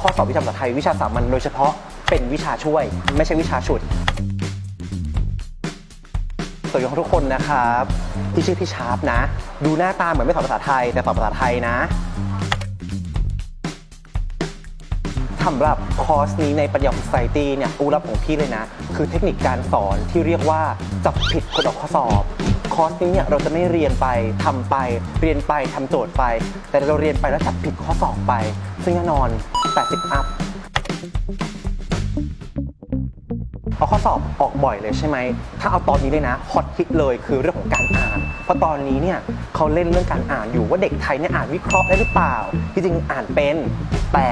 ข้อสอบวิชาภาษาไทยวิชาสามัญโดยเฉพาะเป็นวิชาช่วย ไม่ใช่วิชาฉุดสวัสดีทุกคนนะครับที่ชื่อพี่ชาร์ปนะ ดูหน้าตาเหมือนไม่สอนภาษาไทย แต่สอนภาษาไทยนะสำหรับคอร์สนี้ในปัญญา Society เนี่ยอูรับของพี่เลยนะ คือเทคนิคการสอนที่เรียกว่าจับผิดคนออกข้อสอบ คอร์สนี้เนี่ยเราจะไม่เรียนไปทำไป เรียนไปทำโจทย์ไป แต่เราเรียนไปแล้วจับผิดข้อสอบไป ซึ่งแน่นอน 80 อัพเอาข้อสอบออกบ่อยเลยใช่ไหม ถ้าเอาตอนนี้เลยนะฮอตฮิตเลยคือเรื่องของการอ่าน เพราะตอนนี้เนี่ยเขาเล่นเรื่องการอ่านอยู่ว่าเด็กไทยเนี่ยอ่านวิเคราะห์ได้หรือเปล่า ที่จริงอ่านเป็น แต่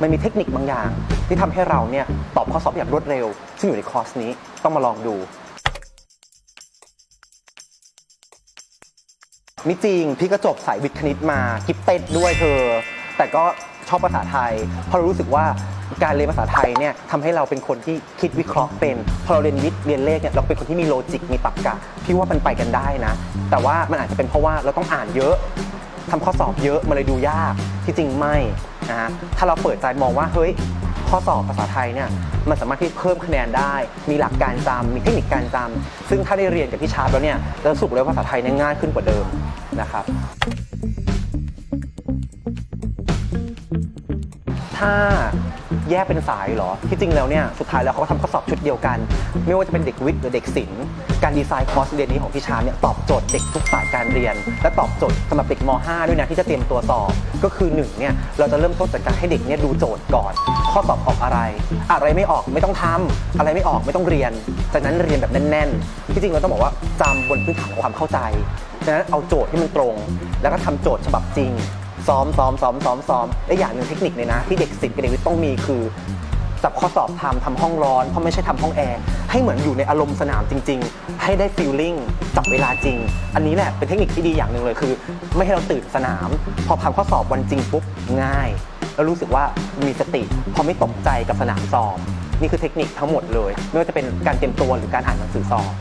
มันมีเทคนิคบางอย่าง ที่ทำให้เราเนี่ยตอบข้อสอบอย่างรวดเร็ว ซึ่งอยู่ในคอร์สนี้ต้องมาลองดู ไม่จริง พี่ก็จบสายวิทย์คณิตมากิฟเต็ดด้วยเธอ แต่ก็ชอบภาษาไทย เพราะเรารู้สึกว่าการเรียนภาษาไทยเนี่ยทำให้เราเป็นคนที่คิดวิเคราะห์เป็นพอเราเรียนวิทย์เรียนเลขเนี่ยเราเป็นคนที่มีโลจิกมีตรรกะพี่ว่ามันไปกันได้นะ แต่ว่ามันอาจจะเป็นเพราะว่าเราต้องอ่านเยอะทำข้อสอบเยอะมันเลยดูยากที่จริงไม่นะฮะถ้าเราเปิดใจมองว่าเฮ้ย ข้อสอบภาษาไทยเนี่ยมันสามารถที่เพิ่มคะแนนได้ มีหลักการจำมีเทคนิคการจำซึ่งถ้าได้เรียนกับพี่ชาร์ปแล้วเนี่ยเราสุกเลยว่าภาษาไทยเนี่ยง่ายขึ้นกว่าเดิมนะครับถ้า แยกเป็นสายเหรอ ที่จริงแล้วเนี่ยสุดท้ายแล้วเขาก็ทำข้อสอบชุดเดียวกัน ไม่ว่าจะเป็นเด็กวิทย์หรือเด็กศิลป์การดีไซน์คอร์สเรียนนี้ของพี่ชาร์ปเนี่ยตอบโจทย์เด็กทุกสายการเรียน และตอบโจทย์สำหรับเด็กม .5 ด้วยนะที่จะเตรียมตัวสอบก็คือหนึ่งเนี่ยเราจะเริ่มต้นจากการให้เด็กเนี่ยดูโจทย์ก่อน ข้อสอบออกอะไร อะไรไม่ออกไม่ต้องทำอะไรไม่ออกไม่ต้องเรียน จากนั้นเรียนแบบแน่นๆที่จริงเราต้องบอกว่าจำบนพื้นฐานของความเข้าใจจากนั้นเอาโจทย์ที่มันตรง แล้วก็ทำโจทย์ฉบับจริง ซ้อมซ้อมซ้อมซ้อมซ้อมและอย่างหนึ่งเทคนิคเลยนะ ที่เด็กศิษย์กับเด็กวิทย์ต้องมีคือจับข้อสอบทำทำห้องร้อนเพราะไม่ใช่ทำห้องแอร์ให้เหมือนอยู่ในอารมณ์สนามจริง ๆ ให้ได้ฟีลลิ่งจับเวลาจริง อันนี้แหละเป็นเทคนิคที่ดีอย่างหนึ่งเลยคือ ไม่ให้เราตื่นสนาม พอทำข้อสอบวันจริงปุ๊บง่าย แล้วรู้สึกว่ามีสติ พอไม่ตกใจกับสนามสอบ นี่คือเทคนิคทั้งหมดเลยไม่ว่าจะเป็นการเตรียมตัวหรือการอ่านหนังสือสอบ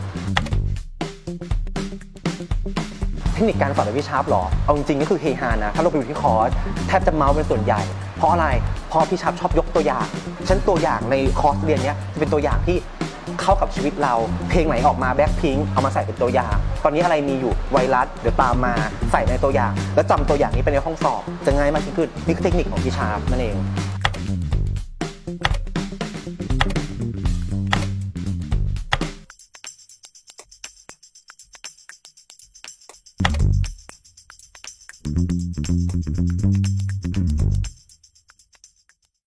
เทคนิคการสอนแบบพี่ชาร์ปหรอ เอาจริงๆก็คือเฮฮานะ ถ้าเราไปดูที่คอร์สแทบจะเมาส์เป็นส่วนใหญ่ เพราะอะไร เพราะพี่ชาร์ปชอบยกตัวอย่างฉันตัวอย่างในคอร์สเรียนเนี้ยจะเป็นตัวอย่างที่เข้ากับชีวิตเรา เพลงไหนออกมาแบ็คพิงเอามาใส่เป็นตัวอย่าง ตอนนี้อะไรมีอยู่ไวรัสเดี๋ยวตามมาใส่ในตัวอย่าง แล้วจำตัวอย่างนี้ไปในห้องสอบ จะง่ายมากขึ้นนี่คือเทคนิคของพี่ชาร์ปนั่นเอง